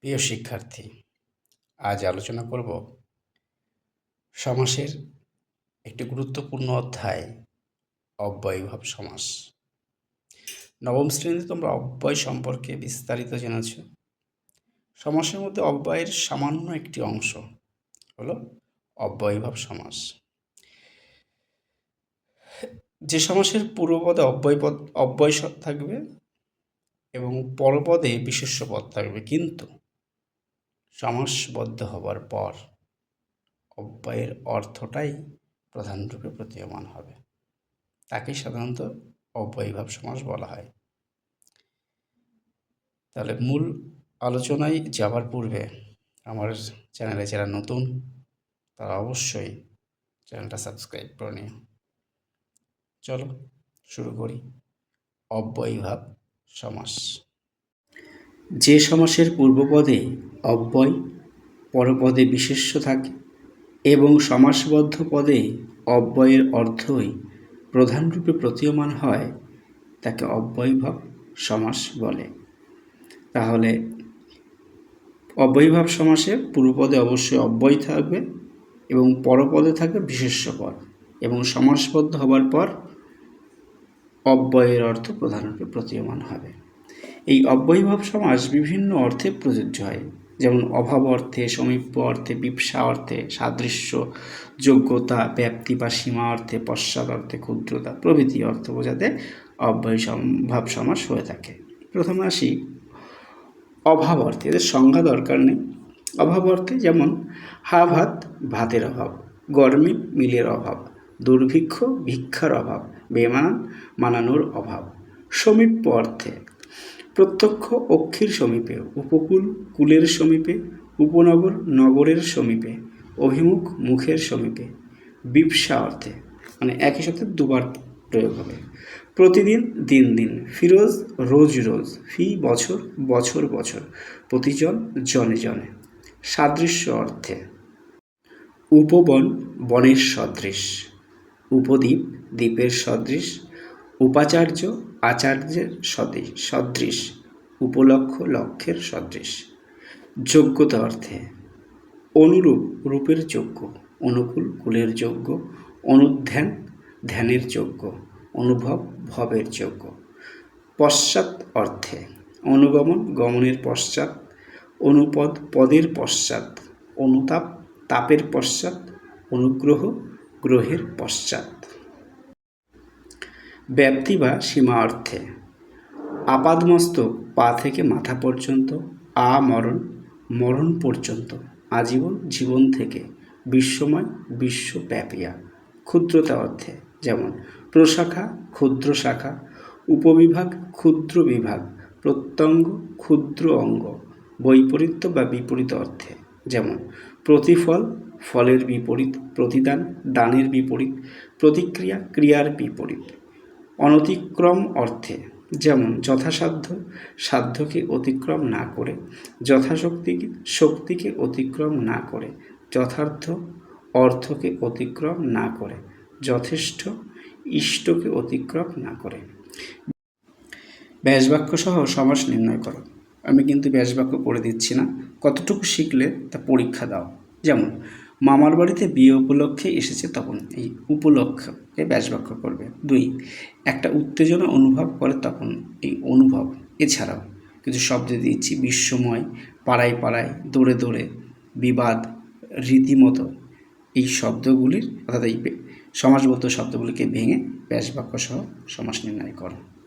প্রিয় শিক্ষার্থী, আজ আলোচনা করব সমাসের একটি গুরুত্বপূর্ণ অধ্যায়, অব্যয়ভাব সমাস। নবম শ্রেণীতে তোমরা অব্যয় সম্পর্কে বিস্তারিত জেনেছ। সমাসের মধ্যে অব্যয়ের সামান্য একটি অংশ হলো অব্যয়ভাব সমাস। যে সমাসের পূর্বপদে অব্যয় পদ, অব্যয় থাকবে এবং পরপদে বিশেষ্য পদ থাকবে, কিন্তু সমাসবদ্ধ হবার পর অব্যয়ের অর্থটাই প্রধান রূপে প্রতীয়মান হবে। তাকে সাধারণত অব্যয়ীভাব সমাস বলা হয়। তাহলে মূল আলোচনায় যাবার পূর্বে আমার চ্যানেলে যারা নতুন, তারা অবশ্যই চ্যানেলটা সাবস্ক্রাইব করে নিও চলো শুরু করি। অব্যয়ীভাব সমাস। যে সমাসের পূর্বপদে অব্যয়, পরপদে বিশেষ্য থাকে এবং সমাসবদ্ধ পদে অব্যয়ের অর্থই প্রধানরূপে প্রতীয়মান হয়, তাকে অব্যয়ভাব সমাস বলে। তাহলে অব্যয়ভাব সমাসে পূর্বপদে অবশ্যই অব্যয় থাকবে এবং পরপদে থাকবে বিশেষ্য পদ এবং সমাসবদ্ধ হবার পর অব্যয়ের অর্থ প্রধানরূপে প্রতীয়মান হবে। এই অব্যয়ভাব সমাস বিভিন্ন অর্থে প্রযোজ্য হয়। যেমন অভাব অর্থে, সমীপ্য অর্থে, বিপসা অর্থে, সাদৃশ্য, যোগ্যতা, ব্যাপ্তি বা সীমা অর্থে, পশ্চাৎ অর্থে, ক্ষুদ্রতা প্রভৃতি অর্থ বোঝাতে অব্যয় ভাব সমাস হয়ে থাকে। প্রথমে আসি অভাব অর্থে, এদের সংজ্ঞা দরকার নেই। অভাব অর্থে যেমন হা ভাত, ভাতের অভাব, গরমে মিলের অভাব, দুর্ভিক্ষ, ভিক্ষার অভাব বেমান মানানোর অভাব, সমীপ্য অর্থে প্রত্যক্ষ অক্ষির সমীপে, উপকূল কুলের সমীপে, উপনগর নগরের সমীপে, অভিমুখ মুখের সমীপে বিপসা অর্থে মানে একই সাথে দুবার প্রয়োগ হবে। প্রতিদিন, দিন দিন, ফিরোজ, রোজ রোজ, ফি, বছর বছর বছর, প্রতিজন জনে জনে। সাদৃশ্য অর্থে, উপবন বনের সদৃশ, উপদ্বীপ দ্বীপের সদৃশ, উপাচার্য আচার্যের সদৃশ সদৃশ। উপলক্ষ লক্ষ্যের সদৃশ। যোগ্যতা অর্থে অনুরূপ রূপের যোগ্য, অনুকূল কুলের যোগ্য, অনুধ্যান ধ্যানের যোগ্য, অনুভব ভবের যোগ্য। পশ্চাৎ অর্থে অনুগমন গমনের পশ্চাৎ, অনুপদ পদের পশ্চাৎ, অনুতাপ তাপের পশ্চাৎ, অনুগ্রহ গ্রহের পশ্চাৎ। ব্যাপ্তি বা সীমা অর্থে আপাদমস্তক পা থেকে মাথা পর্যন্ত আ মরণ মরণ পর্যন্ত, আজীবন জীবন থেকে, বিশ্বময়, বিশ্বব্যাপিয়া। ক্ষুদ্রতা অর্থে যেমন প্রশাখা, ক্ষুদ্র শাখা, উপবিভাগ, ক্ষুদ্র বিভাগ, প্রত্যঙ্গ, ক্ষুদ্র অঙ্গ, বৈপরীত্য বা বিপরীত অর্থে যেমন প্রতিফল, ফলের বিপরীত, প্রতিদান, দানের বিপরীত, প্রতিক্রিয়া, ক্রিয়ার বিপরীত। অনতিক্রম অর্থে যেমন যথাসাধ্য, সাধ্যকে অতিক্রম না করে যথাশক্তি শক্তিকে অতিক্রম না করে, যথার্থ, অর্থকে অতিক্রম না করে, যথেষ্ট, ইষ্টকে অতিক্রম না করে। ব্যাসবাক্য সহ সমাস নির্ণয় করো। আমি কিন্তু ব্যাসবাক্য করে দিচ্ছি না। কতটুকু শিখলে তা পরীক্ষা দাও। যেমন মামার বাড়িতে বিয়ে উপলক্ষে এসেছে তখন এই উপলক্ষকে ব্যাসবাক্য করবে। দুই, একটা উত্তেজনা অনুভব করে তখন এই অনুভব এছাড়াও কিছু শব্দ দিচ্ছি বিশ্বময় পাড়ায় পাড়ায়, দৌড়ে দৌড়ে, বিবাদ, রীতিমতো। এই শব্দগুলির অর্থাৎ এই সমাজবদ্ধ শব্দগুলিকে ভেঙে ব্যাসবাক্য সহ সমাস নির্ণয় করো।